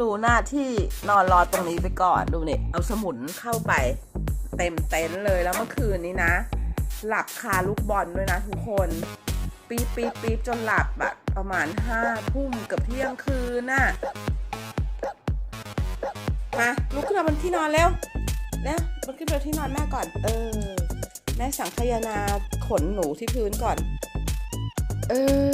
รู้หน้าที่นอนรอตรงนี้ไปก่อนดูนี่เอาสมุนเข้าไป เต็มเต็นท์เลยแล้วเมื่อคืนนี้นะ หลับคาลูกบอลด้วยนะทุกคนปี๊บปี๊บปี๊บจนหลับอะประมาณห้าทุ่มเกับเที่ยงคืนน่ะมาลุกขึ้นมาบนที่นอนเร็วเร็วลุกขึ้นมาบนที่นอนแม่ก่อน เออ แม่สังคายนาขนหนูที่พื้นก่อน เออ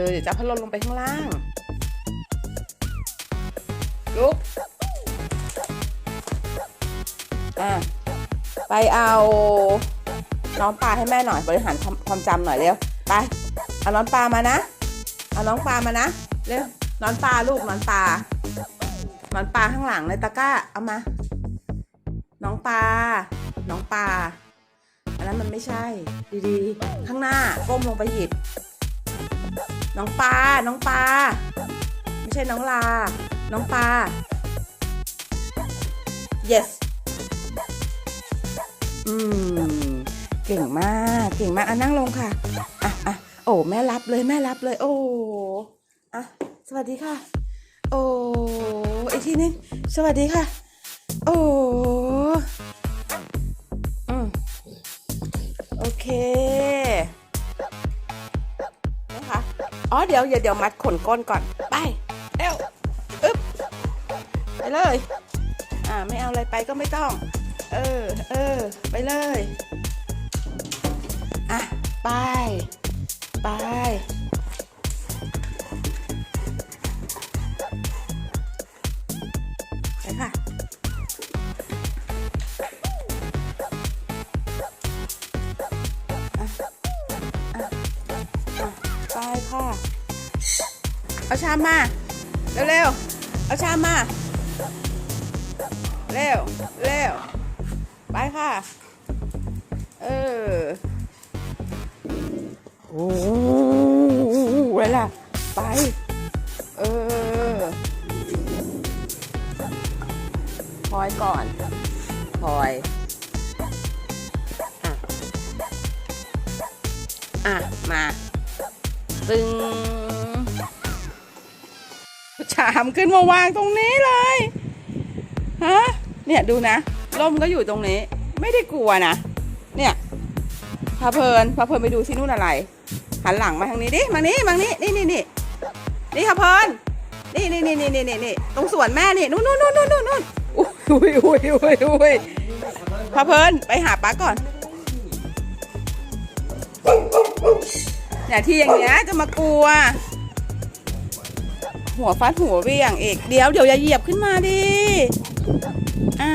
อเดี๋ยวจะพัดลมลงไปข้างล่าง ลุก อะ ไปเอาน้องปลาให้แม่หน่อย บริหารความวามจำหน่อยเร็ว ไป เอาน้องปลามานะ เอาน้องปลามานะ เร็ว น้องปลาลูกน้องปลาน้องปลาข้างหลังในตะกร้า เอามา น้องปลา น้องปลา อันนั้นมันไม่ใช่ ดีๆ ข้างหน้าก้มลงไปหยิบ น้องปลา น้องปลา ไม่ใช่น้องลา น้องปลา yes อืม เก่งมาก เก่งมาก อะนั่งลงค่ะ อะอะโอ้ แม่รับเลย แม่รับเลย โอ้ อะ สวัสดีค่ะ โอ้อีกทีนึง สวัสดีค่ะ โอ้อืมโอเค อ๋อเดี๋ยวเดี๋ยวเดี๋ยวมัดขนก้นก่อน ไปเร็วอึ๊บไปเลย อ่าไม่เอาอะไรไปก็ไม่ต้อง เออเออไปเลย อะ ไป ไป ไปค่ะ เอาชามมา เร็วๆ เอาชามมา เร็วเร็วไปค่ะ เออ โอ้โหเวลาไป เออพลอยก่อนพลอยอะ อะ มา ตึงชามขึ้นมาวางตรงนี้เลย ฮะ เนี่ยดูนะร่มก็อยู่ตรงนี้ ไม่ได้กลัวนะ เนี่ยพาเพลินพาเพลินไปดูที่นู่นอะไร หันหลังมาทางนี้ดิมานี้มานี้นี่นี่นี่นี่พาเพลินนี่นี่นี่นี่นี่นี่นี่ตรงสวนแม่นี่นู่นนู่นนู่นนู่นนู่นอุ้ยอุ้ยอุ้ยอุ้ยพาเพลินไปหาป้าก่อน เนี่ยที่อย่างเงี้ยจะมากลัว หัวฟาดหัวเวี่ยงอีกเดี๋ยวเดี๋ยวอย่าเหยียบขึ้นมาดิอะ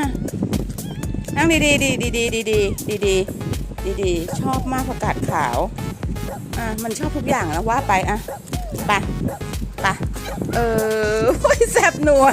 นั่งดีดีดีดีดีดีดีดีดีดีดีชอบมากผักกาดขาวอะมันชอบทุกอย่างแล้วว่าไปอะไปไปเออโอ้ยแสบหนัว